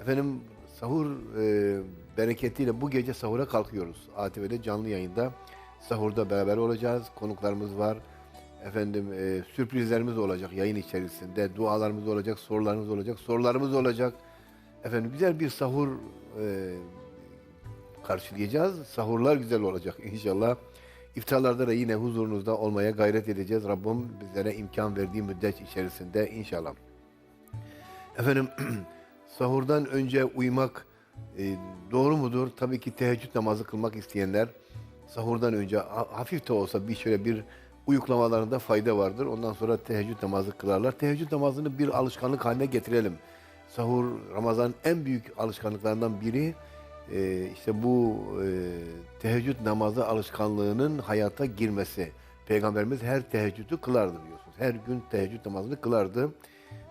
Efendim sahur e, bereketiyle bu gece sahura kalkıyoruz. ATV'de canlı yayında sahurda beraber olacağız. Konuklarımız var. Efendim e, sürprizlerimiz olacak yayın içerisinde. Dualarımız olacak, sorularımız olacak, sorularımız olacak. Efendim güzel bir sahur e, karşılayacağız. Sahurlar güzel olacak inşallah. İftarlarda da yine huzurunuzda olmaya gayret edeceğiz. Rabbim bizlere imkan verdiği müddet içerisinde inşallah. Efendim sahurdan önce uyumak e, doğru mudur? Tabii ki teheccüd namazı kılmak isteyenler sahurdan önce ha- hafif de olsa bir şöyle bir uyuklamalarında fayda vardır. Ondan sonra teheccüd namazı kılarlar. Teheccüd namazını bir alışkanlık haline getirelim. Sahur Ramazan en büyük alışkanlıklarından biri e, işte bu e, teheccüd namazı alışkanlığının hayata girmesi. Peygamberimiz her teheccüdü kılardı biliyorsunuz. Her gün teheccüd namazını kılardı.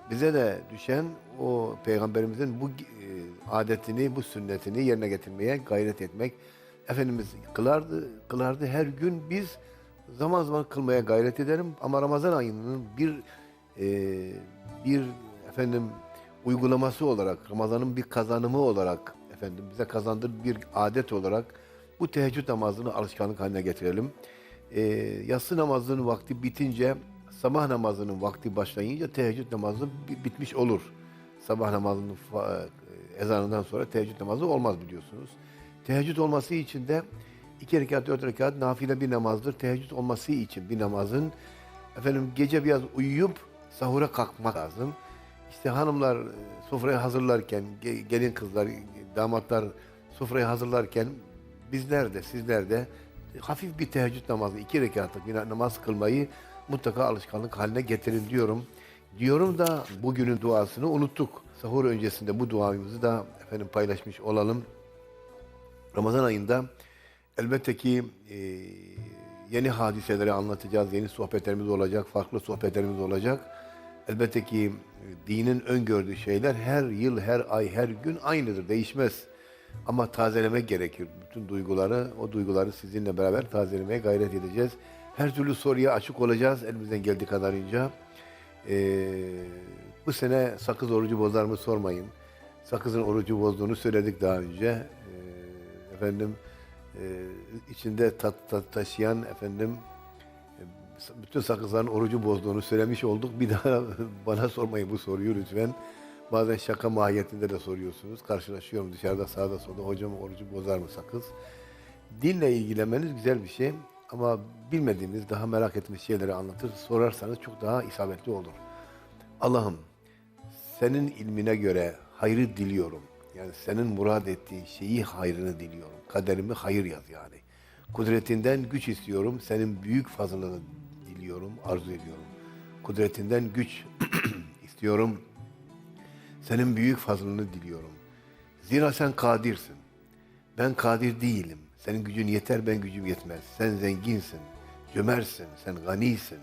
Bize de düşen o peygamberimizin bu e, adetini, bu sünnetini yerine getirmeye gayret etmek. Efendimiz kılardı, kılardı her gün biz zaman zaman kılmaya gayret edelim ama Ramazan ayının bir e, bir efendim uygulaması olarak Ramazan'ın bir kazanımı olarak efendim bize kazandığı bir adet olarak bu teheccüd namazını alışkanlık haline getirelim. E, yatsı namazının vakti bitince sabah namazının vakti başlayınca teheccüd namazı bi- bitmiş olur. Sabah namazının e, ezanından sonra teheccüd namazı olmaz biliyorsunuz. Teheccüd olması için de iki rekat, dört rekat nafile bir namazdır. Teheccüd olması için bir namazın efendim gece biraz uyuyup sahura kalkmak lazım. İşte hanımlar e, sofrayı hazırlarken, ge- gelin kızlar, damatlar sofrayı hazırlarken bizler de sizler de hafif bir teheccüd namazı, iki rekatlık bir namaz kılmayı mutlaka alışkanlık haline getirin diyorum. Diyorum da bugünün duasını unuttuk. Sahur öncesinde bu duamızı da efendim paylaşmış olalım. Ramazan ayında elbette ki e, yeni hadiseleri anlatacağız, yeni sohbetlerimiz olacak, farklı sohbetlerimiz olacak. Elbette ki e, dinin öngördüğü şeyler her yıl, her ay, her gün aynıdır, değişmez. Ama tazelemek gerekir. Bütün duyguları, o duyguları sizinle beraber tazelemeye gayret edeceğiz. Her türlü soruya açık olacağız elimizden geldiği kadarınca. Ee, bu sene sakız orucu bozar mı sormayın. Sakızın orucu bozduğunu söyledik daha önce. Ee, efendim e, içinde tat, tat taşıyan efendim e, bütün sakızların orucu bozduğunu söylemiş olduk. Bir daha bana sormayın bu soruyu lütfen. Bazen şaka mahiyetinde de soruyorsunuz. Karşılaşıyorum dışarıda sağda solda hocam orucu bozar mı sakız? Dinle ilgilenmeniz güzel bir şey ama bilmediğimiz, daha merak ettiğimiz şeyleri anlatır, sorarsanız çok daha isabetli olur. Allah'ım senin ilmine göre hayrı diliyorum. Yani senin murad ettiğin şeyi hayrını diliyorum. Kaderimi hayır yaz yani. Kudretinden güç istiyorum. Senin büyük fazlını diliyorum, arzu ediyorum. Kudretinden güç istiyorum. Senin büyük fazlını diliyorum. Zira sen kadirsin. Ben kadir değilim. Senin gücün yeter, ben gücüm yetmez. Sen zenginsin, cömertsin, sen ganisin.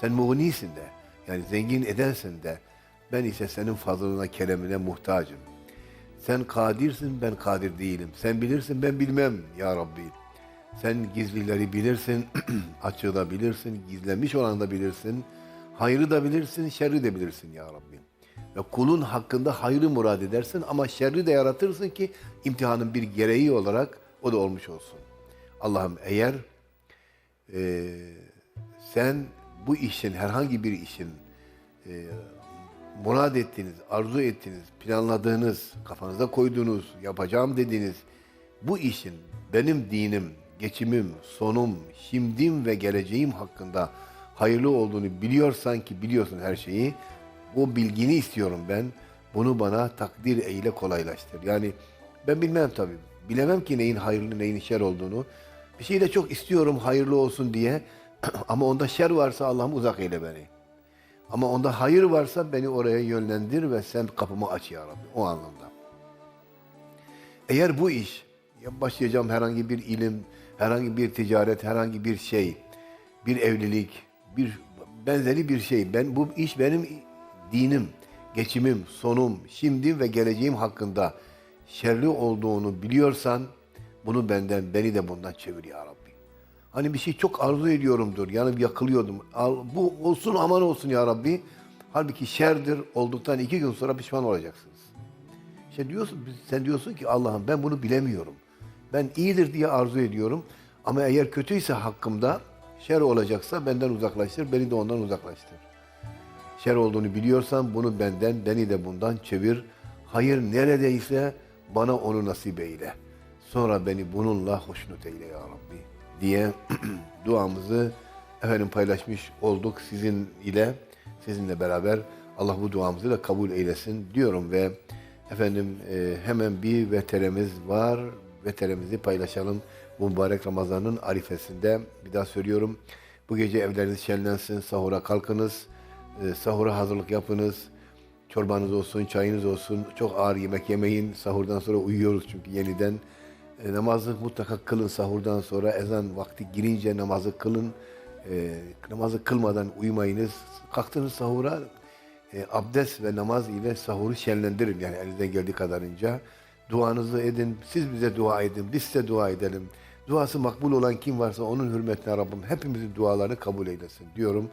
Sen muğnisin de. Yani zengin edensin de. Ben ise senin fazlına, keremine muhtacım. Sen kadirsin, ben kadir değilim. Sen bilirsin, ben bilmem ya Rabbi. Sen gizlileri bilirsin, açığı da bilirsin, gizlenmiş olanı da bilirsin. Hayrı da bilirsin, şerri de bilirsin ya Rabbi. Ve kulun hakkında hayrı murad edersin ama şerri de yaratırsın ki imtihanın bir gereği olarak o da olmuş olsun. Allah'ım eğer eee, sen bu işin, herhangi bir işin eee murad ettiğiniz, arzu ettiğiniz, planladığınız, kafanıza koyduğunuz, yapacağım dediğiniz bu işin benim dinim, geçimim, sonum, şimdim ve geleceğim hakkında hayırlı olduğunu biliyorsan ki biliyorsun her şeyi, o bilgini istiyorum ben. Bunu bana takdir eyle kolaylaştır. Yani ben bilmem tabii. Bilemem ki neyin hayırlı neyin şer olduğunu. Bir şeyi de çok istiyorum hayırlı olsun diye. Ama onda şer varsa Allah'ım uzak eyle beni. Ama onda hayır varsa beni oraya yönlendir ve sen kapımı aç ya Rabbi. O anlamda. Eğer bu iş, ya başlayacağım herhangi bir ilim, herhangi bir ticaret, herhangi bir şey, bir evlilik, bir benzeri bir şey. Ben bu iş benim dinim, geçimim, sonum, şimdim ve geleceğim hakkında şerli olduğunu biliyorsan bunu benden, beni de bundan çevir ya Rabbi. Hani bir şey çok arzu ediyorumdur, yanıp yakılıyordum. Al, bu olsun aman olsun ya Rabbi. Halbuki şerdir olduktan iki gün sonra pişman olacaksınız. İşte diyorsun, sen diyorsun ki Allah'ım ben bunu bilemiyorum. Ben iyidir diye arzu ediyorum. Ama eğer kötüyse hakkımda şer olacaksa benden uzaklaştır, beni de ondan uzaklaştır. Şer olduğunu biliyorsan bunu benden, beni de bundan çevir. Hayır neredeyse bana onu nasip eyle. Sonra beni bununla hoşnut eyle ya Rabbi diye duamızı efendim paylaşmış olduk sizin ile, sizinle beraber. Allah bu duamızı da kabul eylesin diyorum ve efendim e, hemen bir veteremiz var. Veteremizi paylaşalım bu mübarek Ramazan'ın arifesinde. Bir daha söylüyorum. Bu gece evleriniz şenlensin, sahura kalkınız, e, sahura hazırlık yapınız. Çorbanız olsun, çayınız olsun. Çok ağır yemek yemeyin. Sahurdan sonra uyuyoruz çünkü yeniden. E, namazı mutlaka kılın sahurdan sonra. Ezan vakti girince namazı kılın. E, namazı kılmadan uyumayınız. Kalktınız sahura e, abdest ve namaz ile sahuru şenlendirin. Yani elinizden geldiği kadarınca. Duanızı edin. Siz bize dua edin. Biz size dua edelim. Duası makbul olan kim varsa onun hürmetine Rabbim hepimizin dualarını kabul eylesin diyorum.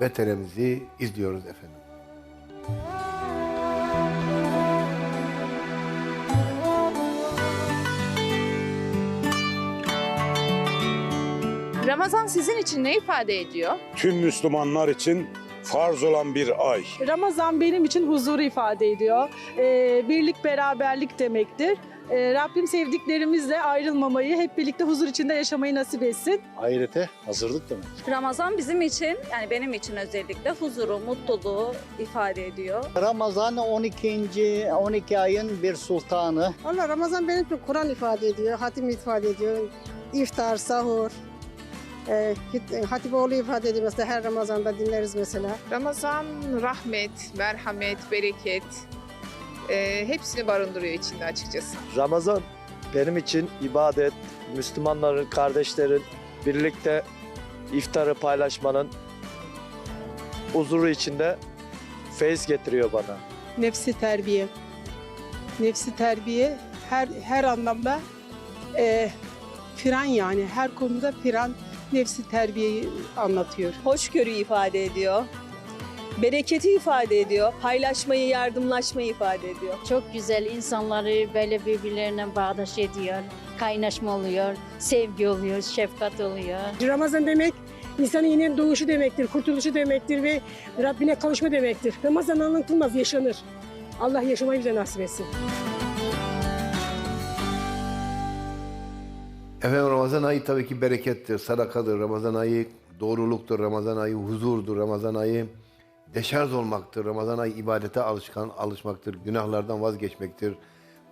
Veteremizi izliyoruz efendim. Ramazan sizin için ne ifade ediyor? tüm Müslümanlar için farz olan bir ay. Ramazan benim için huzuru ifade ediyor. Ee, birlik, beraberlik demektir. Ee, Rabbim sevdiklerimizle ayrılmamayı, hep birlikte huzur içinde yaşamayı nasip etsin. ahirete hazırlık demek. Ramazan bizim için yani benim için özellikle huzuru, mutluluğu ifade ediyor. Ramazan 12. 12 ayın bir sultanı. Valla Ramazan benim için Kur'an ifade ediyor, hatim ifade ediyor. İftar, sahur, e, hit- Hatipoğlu ifade ediyor mesela her Ramazan'da dinleriz mesela. Ramazan rahmet, merhamet, bereket e, hepsini barındırıyor içinde açıkçası. Ramazan benim için ibadet, Müslümanların, kardeşlerin birlikte iftarı paylaşmanın huzuru içinde feyiz getiriyor bana. Nefsi terbiye. Nefsi terbiye her her anlamda e, fren yani her konuda fren nefsi terbiyeyi anlatıyor. Hoşgörü ifade ediyor. Bereketi ifade ediyor. Paylaşmayı, yardımlaşmayı ifade ediyor. Çok güzel insanları böyle birbirlerine bağdaş ediyor. Kaynaşma oluyor, sevgi oluyor, şefkat oluyor. Ramazan demek insanın yine doğuşu demektir, kurtuluşu demektir ve Rabbine kavuşma demektir. Ramazan anlatılmaz, yaşanır. Allah yaşamayı bize nasip etsin. Efendim Ramazan ayı tabii ki berekettir, sadakadır. Ramazan ayı doğruluktur, Ramazan ayı huzurdur, Ramazan ayı deşarj olmaktır. Ramazan ayı ibadete alışkan, alışmaktır, günahlardan vazgeçmektir.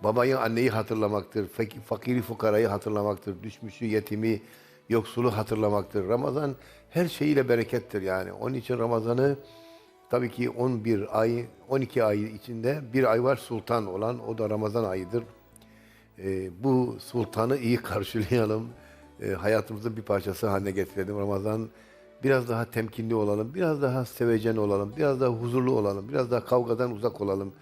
Babayı, anneyi hatırlamaktır, fak- fakiri fukarayı hatırlamaktır, düşmüşü, yetimi, yoksulu hatırlamaktır. Ramazan her şeyiyle berekettir yani. Onun için Ramazan'ı tabii ki 11 ay, 12 ay içinde bir ay var sultan olan, o da Ramazan ayıdır. Ee, bu sultanı iyi karşılayalım. Ee, hayatımızın bir parçası haline getirelim. Ramazan biraz daha temkinli olalım, biraz daha sevecen olalım, biraz daha huzurlu olalım, biraz daha kavgadan uzak olalım.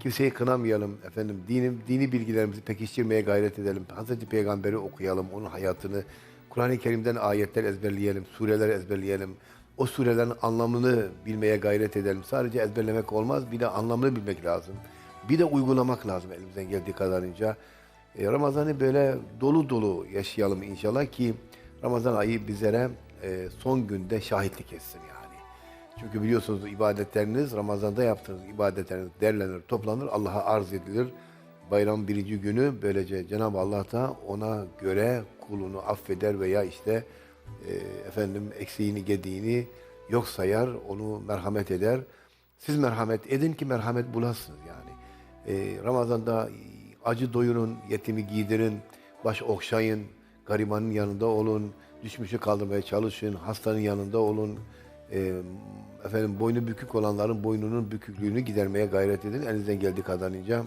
Kimseyi kınamayalım efendim. Dini, dini bilgilerimizi pekiştirmeye gayret edelim. Hazreti Peygamber'i okuyalım, onun hayatını. Kur'an-ı Kerim'den ayetler ezberleyelim, sureler ezberleyelim. O surelerin anlamını bilmeye gayret edelim. Sadece ezberlemek olmaz, bir de anlamını bilmek lazım. Bir de uygulamak lazım elimizden geldiği kadarınca. E, Ramazan'ı böyle dolu dolu yaşayalım inşallah ki Ramazan ayı bizlere e, son günde şahitlik etsin yani. Çünkü biliyorsunuz ibadetleriniz Ramazan'da yaptığınız ibadetleriniz derlenir, toplanır, Allah'a arz edilir. Bayram birinci günü böylece Cenab-ı Allah da ona göre kulunu affeder veya işte e, efendim eksiğini gediğini yok sayar, onu merhamet eder. Siz merhamet edin ki merhamet bulasınız yani. Ramazan'da acı doyurun, yetimi giydirin, baş okşayın, garibanın yanında olun, düşmüşü kaldırmaya çalışın, hastanın yanında olun. E, efendim boynu bükük olanların boynunun büküklüğünü gidermeye gayret edin elinizden geldiği kadarınca.